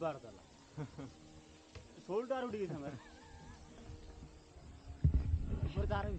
பாடத்தெல்லாம் சொல்லிட்டாரு ஒரு தரம்